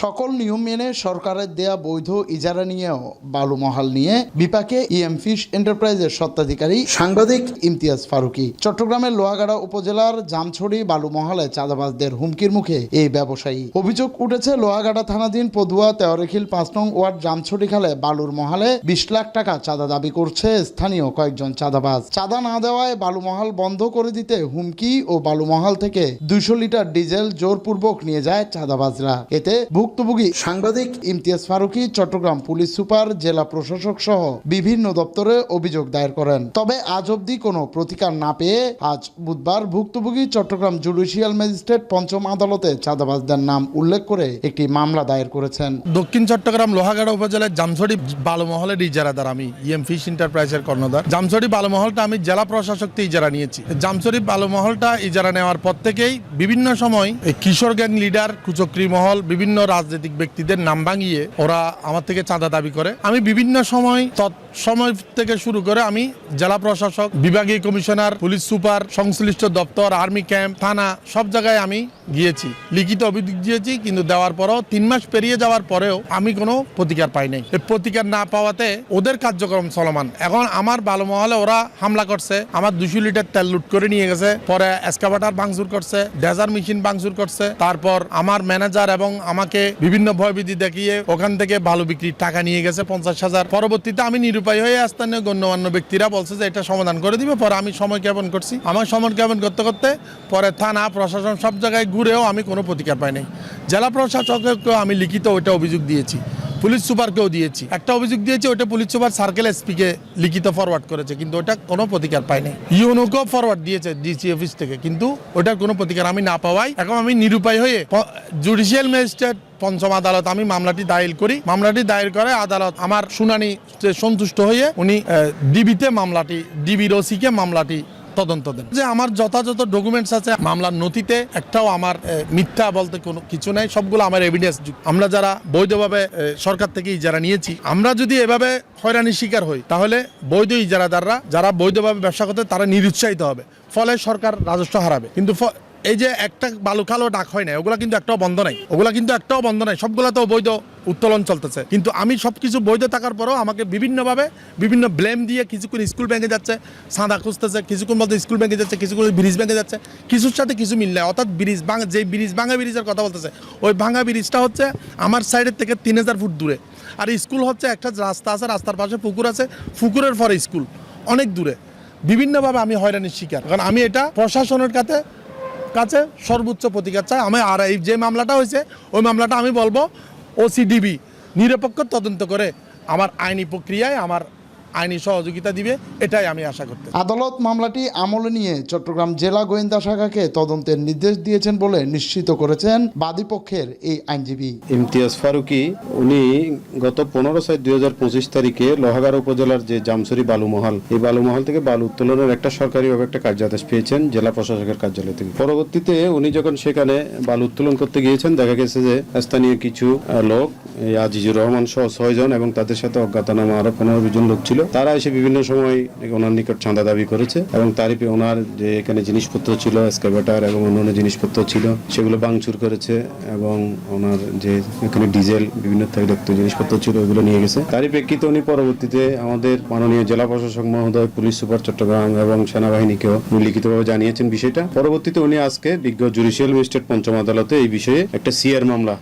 সকল নিয়ম মেনে সরকারের দেয়া বৈধ ইজারা নিয়েও বালুমহাল নিয়ে বিপাকে ইএম ফিশ এন্টারপ্রাইজের স্বত্বাধিকারী সাংবাদিক ইমতিয়াজ ফারুকি। চট্টগ্রামের লোহাগাড়া উপজেলার জামছড়ি বালুমহালে চাঁদাবাজদের হুমকির মুখে এই ব্যবসায়ী। অভিযোগ উঠেছে, লোহাগাড়া থানাধীন পদুয়া তেওরেখিল পাঁচ নং ওয়ার্ড জামছড়ি খালে বালুর মহালে বিশ লাখ টাকা চাঁদা দাবি করছে স্থানীয় কয়েকজন চাঁদাবাজ। চাঁদা না দেওয়ায় বালুমহাল বন্ধ করে দিতে হুমকি ও বালুমহাল থেকে দুইশো লিটার ডিজেল জোরপূর্বক নিয়ে যায় চাঁদাবাজরা। এতে ভুক্তভোগী সাংবাদিক ইমতিয়াজ ফারুকি চট্টগ্রাম পুলিশ সুপার, জেলা প্রশাসক সহ বিভিন্ন দপ্তরে অভিযোগ দায়ের করেন। তবে আজ অবধি কোনো প্রতিকার না পেয়ে আজ বুধবার ভুক্তভোগী চট্টগ্রাম জুডিশিয়াল ম্যাজিস্ট্রেট পঞ্চম আদালতে চাঁদাবাজদের নাম উল্লেখ করে একটি মামলা দায়ের করেছেন। দক্ষিণ চট্টগ্রাম লোহাগাড়া উপজেলার জামছড়ি বালুমহলের ইজারাদার আমি ইএম ফিশ এন্টারপ্রাইজের কর্ণধার। জামছড়ি বালুমহলটা আমি জেলা প্রশাসক থেকে ইজারা নিয়েছি। জামছড়ি বালুমহলটা ইজারা নেওয়ার পর থেকেই বিভিন্ন সময় কিশোর গ্যাং লিডার, কুচক্রি মহল, বিভিন্ন রাজনৈতিক ব্যক্তিদের নাম ভাঙিয়ে ওরা আমার থেকে চাঁদা দাবি করে। আমি বিভিন্ন সময় সময় থেকে শুরু করে আমি জেলা প্রশাসক, বিভাগীয় কমিশনার, পুলিশ সুপার, সংশ্লিষ্ট দপ্তর, আর্মি ক্যাম্প, থানা সব জায়গায় আমি গিয়েছি। লিখিত অভিযোগ দিয়েছি, কিন্তু দেওয়ার পরেও তিন মাস পেরিয়ে যাওয়ার পরেও আমি কোনো প্রতিকার পাই নাই। প্রতিকার না পাওয়াতে ওদের কার্যক্রম চলমান। এখন আমার ভালো মহলে ওরা হামলা করছে, আমার দুশো লিটার তেল লুট করে নিয়ে গেছে, পরে এসকাভাটার ভাঙচুর করছে, ডেজার মেশিন ভাঙচুর করছে, তারপর আমার ম্যানেজার এবং আমাকে বিভিন্ন ভয়ভীতি দেখিয়ে ওখান থেকে ভালো বিক্রির টাকা নিয়ে গেছে পঞ্চাশ হাজার। পরবর্তীতে আমি নিরুপায় হয়ে স্থানীয় গণ্যমান্য ব্যক্তিরা বলছে যে এটা সমাধান করে দিবে, পরে আমি সময় জ্ঞাপন করছি। আমার সময় জ্ঞাপন করতে করতে পরে থানা, প্রশাসন সব জায়গায় ঘুরেও আমি কোনো প্রতিকার পাইনি। জেলা প্রশাসককেও আমি লিখিত ওইটা অভিযোগ দিয়েছি। পুলিশ সুপারকেও দিয়েছি। একটা অভিযোগ দিয়েছি ওটা পুলিশ সুপার সার্কেল এসপিকে লিখিত ফরওয়ার্ড করেছে, কিন্তু ওটা কোনো প্রতিকার পায়নি। ইউনোকেও ফরওয়ার্ড দিয়েছে ডিসি অফিস থেকে, কিন্তু ওটার কোনো প্রতিকার আমি না পাওয়াই এখন আমি নিরুপায় হয়ে জুডিশিয়াল ম্যাজিস্ট্রেট পঞ্চম আদালত আমি মামলাটি দায়ের করি। মামলাটি দায়ের করে আদালত আমার শুনানি সন্তুষ্ট হয়ে উনি ডিবিতে মামলাটি ডিবির ওসিকে মামলাটি তদন্ত দেন। যে আমার যথাযথ ডকুমেন্টস আছে, মামলার নথিতে একটাও আমার মিথ্যা বলতে কোনো কিছু নাই, সবগুলো আমার এভিডেন্স আমরা যারা বৈধভাবে সরকার থেকে ইজারা নিয়েছি, আমরা যদি এভাবে হয়রানির শিকার হই, তাহলে বৈধ ইজারাদাররা যারা বৈধভাবে ব্যবসা করতে, তারা নিরুৎসাহিত হবে। ফলে সরকার রাজস্ব হারাবে। কিন্তু এই যে একটা বালু কালো ডাক হয় না ওগুলা কিন্তু একটাও বন্ধ নাই। ওগুলা কিন্তু একটাও বন্ধ নাই, সবগুলা তো বৈধ উত্তোলন চলতেছে। কিন্তু আমি সব কিছু বৈধ থাকার পরেও আমাকে বিভিন্নভাবে বিভিন্ন ব্লেম দিয়ে কিছুক্ষণ স্কুল ব্যাংকে যাচ্ছে, সাঁদা খুঁজতেছে, কিছুক্ষণ বলতে স্কুল ব্যাংকে যাচ্ছে, কিছুক্ষণ ব্রিজ ব্যাংকে যাচ্ছে, কিছুর সাথে কিছু মিল নাই। অর্থাৎ ব্রিজ ভাঙা, যে ব্রিজ ভাঙা ব্রিজের কথা বলতেছে, ওই ভাঙা ব্রিজটা হচ্ছে আমার সাইডের থেকে তিন হাজার ফুট দূরে। আর স্কুল হচ্ছে একটা রাস্তা আছে, রাস্তার পাশে পুকুর আছে, পুকুরের পরে স্কুল অনেক দূরে। বিভিন্নভাবে আমি হয়রানির শিকার। কারণ আমি এটা প্রশাসনের কাছে কাছে সর্বোচ্চ প্রতিকার চাই। আমি আর এই যে মামলাটা হয়েছে, ওই মামলাটা আমি বলব ওসিডিবি নিরপেক্ষ তদন্ত করে আমার আইনি প্রক্রিয়ায়, আমার আইনি সহযোগিতা দিবে এটাই আমি আশা করতে আদালত মামলাটি আমলে নিয়ে চট্টগ্রাম জেলা গোয়েন্দা শাখাকে তদন্তের নির্দেশ দিয়েছেন বলে নিশ্চিত করেছেন বাদীপক্ষের এই আইনজীবী। ইমতিয়াজ ফারুকি উনি গত পনেরো ছয় দুই হাজার পঁচিশ তারিখে লোহাগাড়া উপজেলার যে জামসরি বালুমহল এই বালুমহল থেকে বালু উত্তোলনের একটা সরকারিভাবে একটা কার্যাদেশ পেয়েছেন জেলা প্রশাসকের কার্যালয় থেকে। পরবর্তীতে উনি যখন সেখানে বালু উত্তোলন করতে গিয়েছেন দেখা গেছে যে স্থানীয় কিছু লোক আজিজুর রহমান সহ ছয়জন এবং তাদের সাথে অজ্ঞাতনামা আরও পনেরো জন লোক ছিল তারা এসে বিভিন্ন সময় ওনার নিকট চাঁদা দাবি করেছে এবং তারই ওনার যে এখানে জিনিসপত্র ছিল এক্সকাভেটার এবং অন্যান্য জিনিসপত্র ছিল, সেগুলো ভাঙচুর করেছে এবং ওনার যে এখানে ডিজেল, বিভিন্ন তৈলাক্ত জিনিসপত্র ছিল, ওগুলো নিয়ে গেছে। তারই প্রেক্ষিতে উনি পরবর্তীতে আমাদের মাননীয় জেলা প্রশাসক মহোদয়, পুলিশ সুপার চট্টগ্রাম এবং সেনাবাহিনীকেও লিখিতভাবে জানিয়েছেন বিষয়টা। পরবর্তীতে উনি আজকে বিজ্ঞ জুডিশিয়াল ম্যাজিস্ট্রেট পঞ্চম আদালতে এই বিষয়ে একটা সিআর মামলা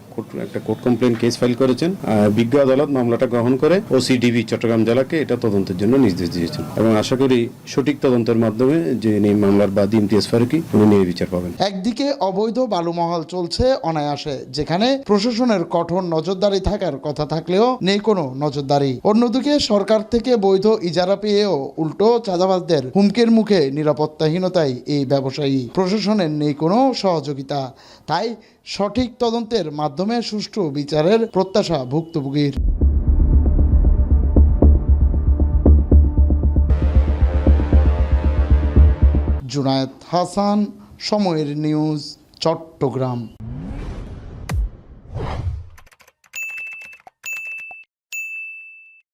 একটা কোর্ট কমপ্লেন কেস ফাইল করেছেন। বিজ্ঞ আদালত মামলাটা গ্রহণ করে ওসিডিবি চট্টগ্রাম জেলাকে, এটা তদন্তের জন্য নির্দেশ দিয়েছেন। এবং আশা করি সঠিক তদন্তের মাধ্যমে যে মামলার বাদী ইমতিয়াজ ফারুকি উনি নিয়ে বিচার পাবেন। একদিকে অবৈধ বালুমহল চলছে অনায়াসে, যেখানে প্রশাসনের কঠোর নজরদারি থাকার কথা থাকলেও নেই কোনো নজরদারি। অন্যদিকে সরকার থেকে বৈধ ইজারা পেয়েও উল্টো চাঁদাবাজদের হুমকির মুখে নিরাপত্তাহীনতায় এই ব্যবসায়ী। প্রশাসনের নেই কোনো সহযোগিতা। তাই সঠিক তদন্তের মাধ্যমে সুষ্ঠু বিচারের প্রত্যাশা ভুক্তভোগীর। জুনায়েদ হাসান সময়ের নিউজ চট্টগ্রাম।